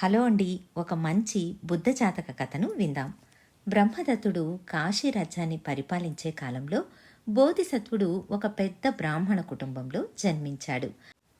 Hello అండి ఒక మంచి బుద్ధ జాతక కథను విందాం. బ్రహ్మదత్తుడు కాశీ రాజ్యాన్ని పరిపాలించే కాలంలో బోధిసత్వుడు ఒక పెద్ద బ్రాహ్మణ కుటుంబంలో జన్మించాడు.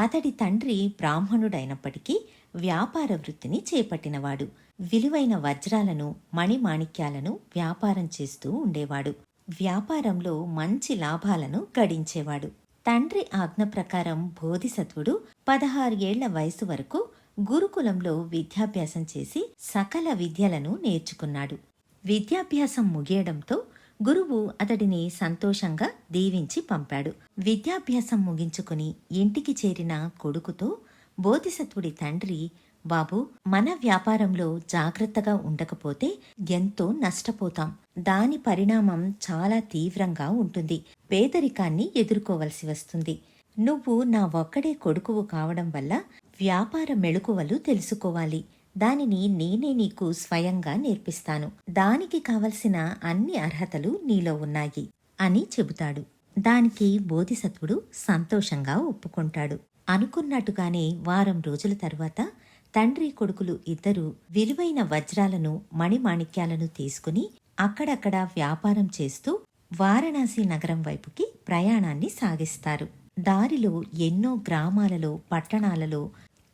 అతడి తండ్రి బ్రాహ్మణుడైనప్పటికీ వ్యాపార వృత్తిని చేపట్టినవాడు. విలువైన వజ్రాలను మణిమాణిక్యాలను వ్యాపారం చేస్తూ ఉండేవాడు. వ్యాపారంలో మంచి లాభాలను గడించేవాడు. తండ్రి ఆజ్ఞ ప్రకారం బోధిసత్వుడు పదహారు ఏళ్ళ వయసు వరకు గురుకులంలో విద్యాభ్యాసం చేసి సకల విద్యలను నేర్చుకున్నాడు. విద్యాభ్యాసం ముగియడంతో గురువు అతడిని సంతోషంగా దీవించి పంపాడు. విద్యాభ్యాసం ముగించుకుని ఇంటికి చేరిన కొడుకుతో బోధిసత్వుడి తండ్రి బాబు మన వ్యాపారంలో జాగ్రత్తగా ఉండకపోతే ఎంతో నష్టపోతాం. దాని పరిణామం చాలా తీవ్రంగా ఉంటుంది. పేదరికాన్ని ఎదుర్కోవలసి వస్తుంది. నువ్వు నా ఒక్కడే కొడుకువు కావడం వల్ల వ్యాపార మెళుకువలు తెలుసుకోవాలి. దానిని నేనే నీకు స్వయంగా నేర్పిస్తాను. దానికి కావలసిన అన్ని అర్హతలు నీలో ఉన్నాయి అని చెబుతాడు. దానికి బోధిసత్వుడు సంతోషంగా ఒప్పుకుంటాడు. అనుకున్నట్టుగానే వారం రోజుల తర్వాత తండ్రి కొడుకులు ఇద్దరూ విలువైన వజ్రాలను మణిమాణిక్యాలను తీసుకుని అక్కడక్కడ వ్యాపారం చేస్తూ వారణాసి నగరం వైపుకి ప్రయాణాన్ని సాగిస్తారు. దారిలో ఎన్నో గ్రామాలలో పట్టణాలలో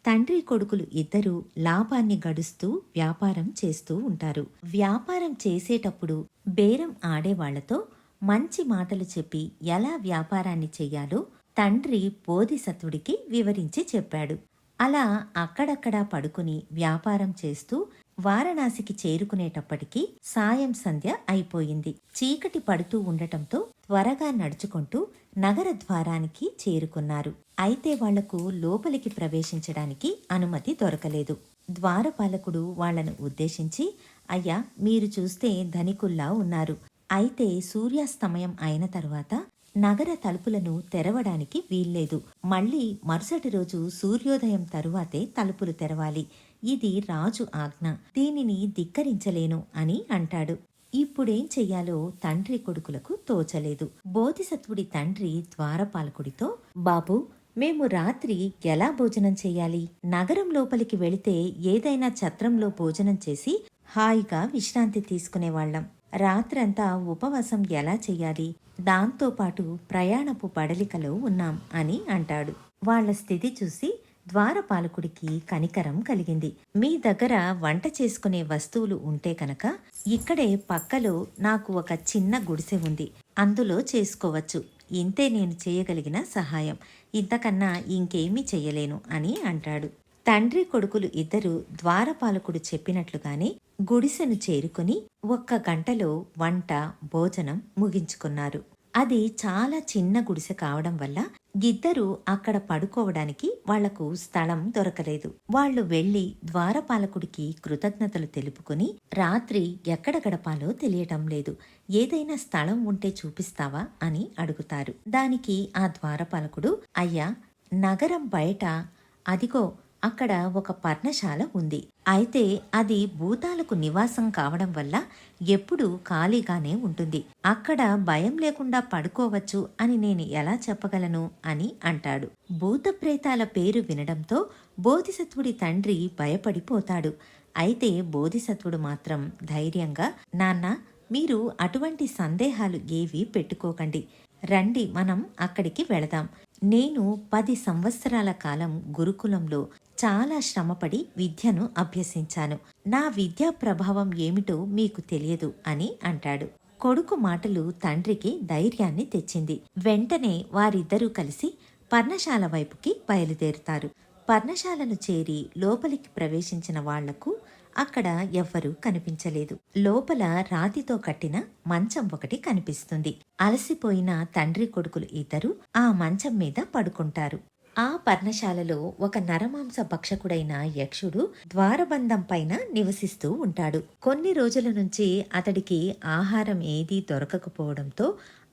తండ్రి కొడుకులు ఇద్దరూ లాభాన్ని గడుస్తూ వ్యాపారం చేస్తూ ఉంటారు. వ్యాపారం చేసేటప్పుడు బేరం ఆడేవాళ్ళతో మంచి మాటలు చెప్పి ఎలా వ్యాపారాన్ని చెయ్యాలో తండ్రి బోధిసత్వుడికి వివరించి చెప్పాడు. అలా అక్కడక్కడా పడుకుని వ్యాపారం చేస్తూ వారణాసికి చేరుకునేటప్పటికీ సాయం సంధ్య అయిపోయింది. చీకటి పడుతూ ఉండటంతో త్వరగా నడుచుకుంటూ నగర ద్వారానికి చేరుకున్నారు. అయితే వాళ్ళకు లోపలికి ప్రవేశించడానికి అనుమతి దొరకలేదు. ద్వారపాలకుడు వాళ్ళను ఉద్దేశించి అయ్యా మీరు చూస్తే ధనికుల్లా ఉన్నారు. అయితే సూర్యాస్తమయం అయిన తర్వాత నగర తలుపులను తెరవడానికి వీల్లేదు. మళ్ళీ మరుసటి రోజు సూర్యోదయం తరువాతే తలుపులు తెరవాలి. ఇది రాజు ఆజ్ఞ. దీనిని ధిక్కరించలేను అని అంటాడు. ఇప్పుడేం చెయ్యాలో తండ్రి కొడుకులకు తోచలేదు. బోధిసత్వుడి తండ్రి ద్వారపాలకుడితో బాబు మేము రాత్రి ఎలా భోజనం చెయ్యాలి నగరం లోపలికి వెళితే ఏదైనా ఛత్రంలో భోజనం చేసి హాయిగా విశ్రాంతి తీసుకునేవాళ్ళం రాత్రంతా ఉపవాసం ఎలా చెయ్యాలి దాంతోపాటు ప్రయాణపు పడలికలో ఉన్నాం అని అంటాడు. వాళ్ళ స్థితి చూసి ద్వారపాలకుడికి కనికరం కలిగింది. మీ దగ్గర వంట చేసుకునే వస్తువులు ఉంటే కనుక ఇక్కడే పక్కలో నాకు ఒక చిన్న గుడిసె ఉంది. అందులో చేసుకోవచ్చు. ఇంతే నేను చేయగలిగిన సహాయం. ఇంతకన్నా ఇంకేమీ చేయలేను అని అంటాడు. తండ్రి కొడుకులు ఇద్దరు ద్వారపాలకుడు చెప్పినట్లుగానే గుడిసెను చేరుకుని ఒక్క గంటలో వంట భోజనం ముగించుకున్నారు. అది చాలా చిన్న గుడిసె కావడం వల్ల ఇద్దరూ అక్కడ పడుకోవడానికి వాళ్ళకు స్థలం దొరకలేదు. వాళ్ళు వెళ్ళి ద్వారపాలకుడికి కృతజ్ఞతలు తెలుపుకుని రాత్రి ఎక్కడ గడపాలో తెలియటం లేదు. ఏదైనా స్థలం ఉంటే చూపిస్తావా అని అడుగుతారు. దానికి ఆ ద్వారపాలకుడు అయ్యా నగరం బయట అదిగో అక్కడ ఒక పర్ణశాల ఉంది. అయితే అది భూతాలకు నివాసం కావడం వల్ల ఎప్పుడూ ఖాళీగానే ఉంటుంది. అక్కడ భయం లేకుండా పడుకోవచ్చు అని నేను ఎలా చెప్పగలను అని అంటాడు. భూత ప్రేతాల పేరు వినడంతో బోధిసత్వుడి తండ్రి భయపడిపోతాడు. అయితే బోధిసత్వుడు మాత్రం ధైర్యంగా నాన్న మీరు అటువంటి సందేహాలు ఏవీ పెట్టుకోకండి. రండి మనం అక్కడికి వెళదాం. నేను పది సంవత్సరాల కాలం గురుకులంలో చాలా శ్రమపడి విద్యను అభ్యసించాను. నా విద్యా ప్రభావం ఏమిటో మీకు తెలియదు అని అంటాడు. కొడుకు మాటలు తండ్రికి ధైర్యాన్ని తెచ్చింది. వెంటనే వారిద్దరూ కలిసి పర్ణశాల వైపుకి బయలుదేరుతారు. పర్ణశాలను చేరి లోపలికి ప్రవేశించిన వాళ్ళకు అక్కడ ఎవ్వరూ కనిపించలేదు. లోపల రాతితో కట్టిన మంచం ఒకటి కనిపిస్తుంది. అలసిపోయిన తండ్రి కొడుకులు ఇద్దరు ఆ మంచం మీద పడుకుంటారు. ఆ పర్ణశాలలో ఒక నరమాంస భక్షకుడైన యక్షుడు ద్వారబంధం పైన నివసిస్తూ ఉంటాడు. కొన్ని రోజుల నుంచి అతడికి ఆహారం ఏదీ దొరకకపోవడంతో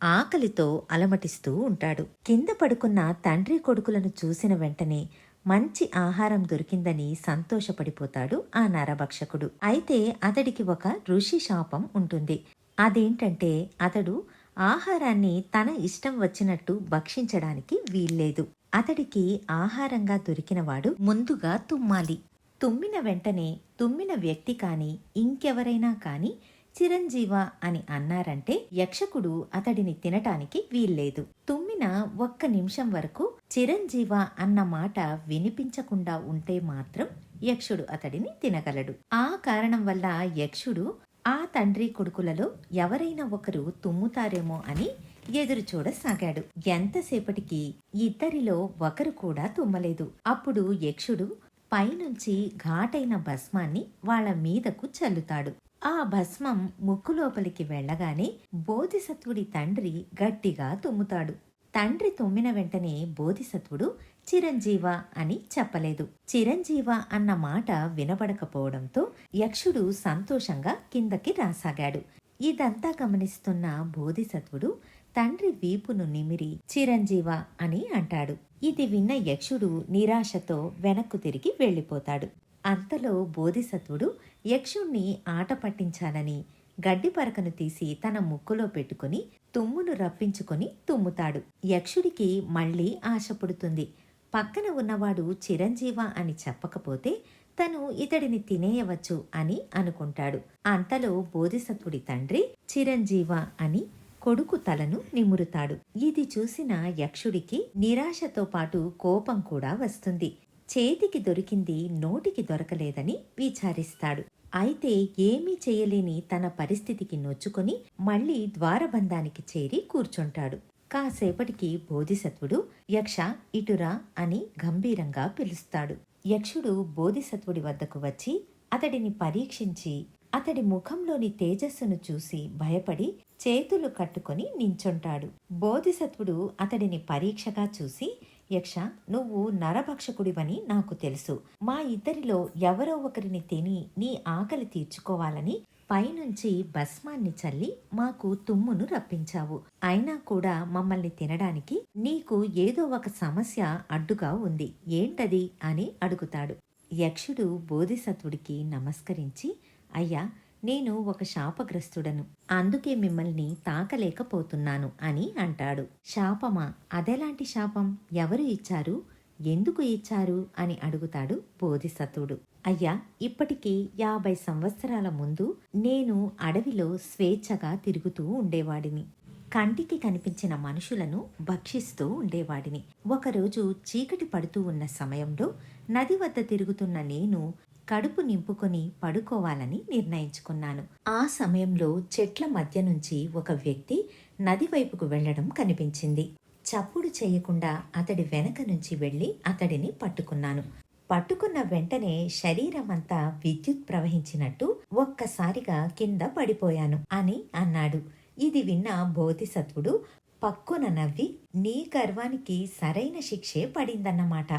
ఆకలితో అలమటిస్తూ ఉంటాడు. కింద పడుకున్న తండ్రి కొడుకులను చూసిన వెంటనే మంచి ఆహారం దొరికిందని సంతోషపడిపోతాడు ఆ నరభక్షకుడు. అయితే అతడికి ఒక ఋషి శాపం ఉంటుంది. అదేంటంటే అతడు ఆహారాన్ని తన ఇష్టం వచ్చినట్టు భక్షించడానికి వీల్లేదు. అతడికి ఆహారంగా దొరికినవాడు ముందుగా తుమ్మాలి. తుమ్మిన వెంటనే తుమ్మిన వ్యక్తి కాని ఇంకెవరైనా కాని చిరంజీవ అని అన్నారంటే యక్షకుడు అతడిని తినటానికి వీల్లేదు. తుమ్మిన ఒక్క నిమిషం వరకు చిరంజీవ అన్న మాట వినిపించకుండా ఉంటే మాత్రం యక్షుడు అతడిని తినగలడు. ఆ కారణం వల్ల యక్షుడు ఆ తండ్రి కొడుకులలో ఎవరైనా ఒకరు తుమ్ముతారేమో అని ఎదురు చూడసాగాడు ఎంతసేపటికి ఇద్దరిలో ఒకరు కూడా తుమ్మలేదు. అప్పుడు యక్షుడు పైనుంచి ఘాటైన భస్మాన్ని వాళ్ళ మీదకు చల్లుతాడు. ఆ భస్మం ముక్కు లోపలికి వెళ్ళగానే బోధిసత్వుడి తండ్రి గట్టిగా తుమ్ముతాడు. తండ్రి తుమ్మిన వెంటనే బోధిసత్వుడు చిరంజీవ అని చెప్పలేదు. చిరంజీవ అన్న మాట వినబడకపోవడంతో యక్షుడు సంతోషంగా కిందకి రాసాగాడు. ఇదంతా గమనిస్తున్న బోధిసత్వుడు తండ్రి వీపును నిమిరి చిరంజీవ అని అంటాడు. ఇది విన్న యక్షుడు నిరాశతో వెనక్కు తిరిగి వెళ్ళిపోతాడు. అంతలో బోధిసత్వుడు యక్షుణ్ణి ఆట పట్టించాలని గడ్డి పరకను తీసి తన ముక్కులో పెట్టుకుని తుమ్మును రప్పించుకొని తుమ్ముతాడు. యక్షుడికి మళ్ళీ ఆశ పుడుతుంది. పక్కన ఉన్నవాడు చిరంజీవ అని చెప్పకపోతే తను ఇతడిని తినేయవచ్చు అని అనుకుంటాడు. అంతలో బోధిసత్వుడి తండ్రి చిరంజీవ అని కొడుకు తలను నిమురుతాడు. ఇది చూసిన యక్షుడికి నిరాశతో పాటు కోపం కూడా వస్తుంది. చేతికి దొరికింది నోటికి దొరకలేదని విచారిస్తాడు. అయితే ఏమీ చేయలేని తన పరిస్థితికి నొచ్చుకొని మళ్ళీ ద్వారబంధానికి చేరి కూర్చుంటాడు. కాసేపటికి బోధిసత్వుడు యక్ష ఇటురా అని గంభీరంగా పిలుస్తాడు. యక్షుడు బోధిసత్వుడి వద్దకు వచ్చి అతడిని పరీక్షించి అతడి ముఖంలోని తేజస్సును చూసి భయపడి చేతులు కట్టుకొని నించుంటాడు. బోధిసత్వుడు అతడిని పరీక్షగా చూసి యక్ష నువ్వు నరభక్షకుడివని నాకు తెలుసు. మా ఇద్దరిలో ఎవరో ఒకరిని తిని నీ ఆకలి తీర్చుకోవాలని పైనుంచి భస్మాన్ని చల్లి మాకు తుమ్మును రప్పించావు. అయినా కూడా మమ్మల్ని తినడానికి నీకు ఏదో ఒక సమస్య అడ్డుగా ఉంది. ఏంటది? అని అడుగుతాడు. యక్షుడు బోధిసత్వుడికి నమస్కరించి అయ్యా నేను ఒక శాపగ్రస్తుడను. అందుకే మిమ్మల్ని తాకలేకపోతున్నాను అని అంటాడు. శాపమా? అదెలాంటి శాపం? ఎవరు ఇచ్చారు? ఎందుకు ఇచ్చారు? అని అడుగుతాడు బోధిసత్వుడు. అయ్యా ఇప్పటికీ యాభై సంవత్సరాల ముందు నేను అడవిలో స్వేచ్ఛగా తిరుగుతూ ఉండేవాడిని. కంటికి కనిపించిన మనుషులను భక్షిస్తూ ఉండేవాడిని. ఒకరోజు చీకటి పడుతూ ఉన్న సమయంలో నది వద్ద తిరుగుతున్న నేను కడుపు నింపుకొని పడుకోవాలని నిర్ణయించుకున్నాను. ఆ సమయంలో చెట్ల మధ్య నుంచి ఒక వ్యక్తి నది వైపుకు వెళ్ళడం కనిపించింది. చప్పుడు చేయకుండా అతడి వెనక నుంచి వెళ్ళి అతడిని పట్టుకున్నాను. పట్టుకున్న వెంటనే శరీరమంతా విద్యుత్ ప్రవహించినట్టు ఒక్కసారిగా కింద పడిపోయాను అని అన్నాడు. ఇది విన్న బోధిసత్వుడు పక్కున నవ్వి నీ గర్వానికి సరైన శిక్షే పడిందన్నమాట.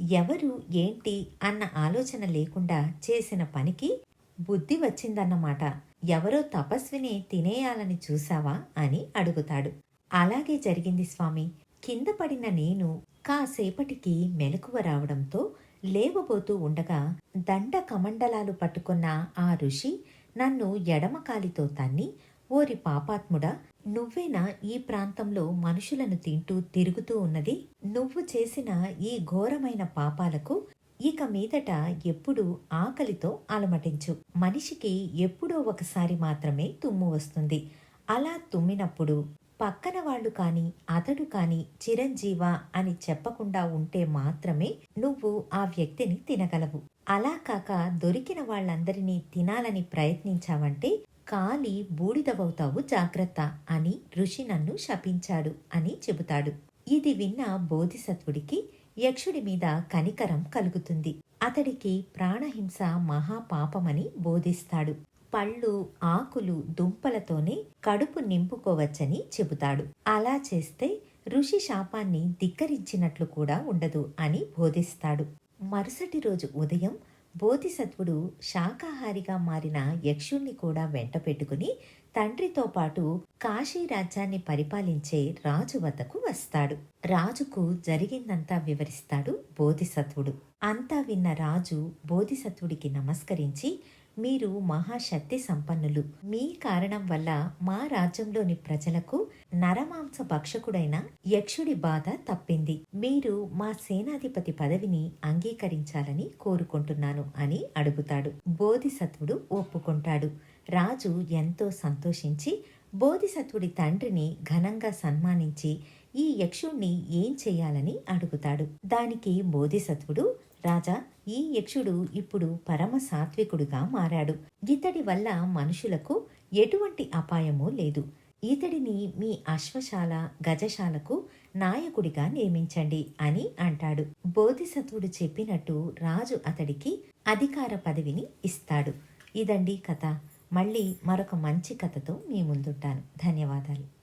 ఎవరు ఏంటి అన్న ఆలోచన లేకుండా చేసిన పనికి బుద్ధి వచ్చిందన్నమాట. ఎవరో తపస్విని తినేయాలని చూసావా అని అడుగుతాడు. అలాగే జరిగింది స్వామి. కింద పడిన నేను కాసేపటికి మెలకువ రావడంతో లేవబోతూ ఉండగా దండ కమండలాలు పట్టుకున్న ఆ ఋషి నన్ను ఎడమకాలితో తన్ని ఓరి పాపాత్ముడా నువ్వేనా ఈ ప్రాంతంలో మనుషులను తింటూ తిరుగుతూ ఉన్నది? నువ్వు చేసిన ఈ ఘోరమైన పాపాలకు ఇక మీదట ఎప్పుడూ ఆకలితో అలమటించు. మనిషికి ఎప్పుడో ఒకసారి మాత్రమే తుమ్ము వస్తుంది. అలా తుమ్మినప్పుడు పక్కన వాళ్ళు కాని అతడు కాని చిరంజీవ అని చెప్పకుండా ఉంటే మాత్రమే నువ్వు ఆ వ్యక్తిని తినగలవు. అలా కాక దొరికిన వాళ్ళందరినీ తినాలని ప్రయత్నించావంటే కాలి బూడిదవవుతావు జాగ్రత్త అని ఋషి నన్ను శపించాడు అని చెబుతాడు. ఇది విన్న బోధిసత్వుడికి యక్షుడి మీద కనికరం కలుగుతుంది. అతడికి ప్రాణహింస మహాపాపమని బోధిస్తాడు. పళ్ళు ఆకులు దుంపలతోనే కడుపు నింపుకోవచ్చని చెబుతాడు. అలా చేస్తే ఋషి శాపాన్ని ధిక్కరించినట్లు కూడా ఉండదు అని బోధిస్తాడు. మరుసటి రోజు ఉదయం బోధిసత్వుడు శాకాహారిగా మారిన యక్షుణ్ణి కూడా వెంట పెట్టుకుని తండ్రితో పాటు కాశీ రాజ్యాన్ని పరిపాలించే రాజు వద్దకు వస్తాడు. రాజుకు జరిగిందంతా వివరిస్తాడు బోధిసత్వుడు. అంతా విన్న రాజు బోధిసత్వుడికి నమస్కరించి మీరు మహాశక్తి సంపన్నులు. మీ కారణం వల్ల మా రాజ్యంలోని ప్రజలకు నరమాంస భక్షకుడైన యక్షుడి బాధ తప్పింది. మీరు మా సేనాధిపతి పదవిని అంగీకరించాలని కోరుకుంటున్నాను అని అడుగుతాడు. బోధిసత్వుడు ఒప్పుకుంటాడు. రాజు ఎంతో సంతోషించి బోధిసత్వుడి తండ్రిని ఘనంగా సన్మానించి ఈ యక్షుణ్ణి ఏం చేయాలని అడుగుతాడు. దానికి బోధిసత్వుడు రాజా ఈ యక్షుడు ఇప్పుడు పరమ సాత్వికుడుగా మారాడు. ఇతడి వల్ల మనుషులకు ఎటువంటి అపాయమూ లేదు. ఇతడిని మీ అశ్వశాల గజశాలకు నాయకుడిగా నియమించండి అని అంటాడు. బోధిసత్వుడు చెప్పినట్టు రాజు అతడికి అధికార పదవిని ఇస్తాడు. ఇదండి కథ. మళ్ళీ మరొక మంచి కథతో మీ ముందుంటాను. ధన్యవాదాలు.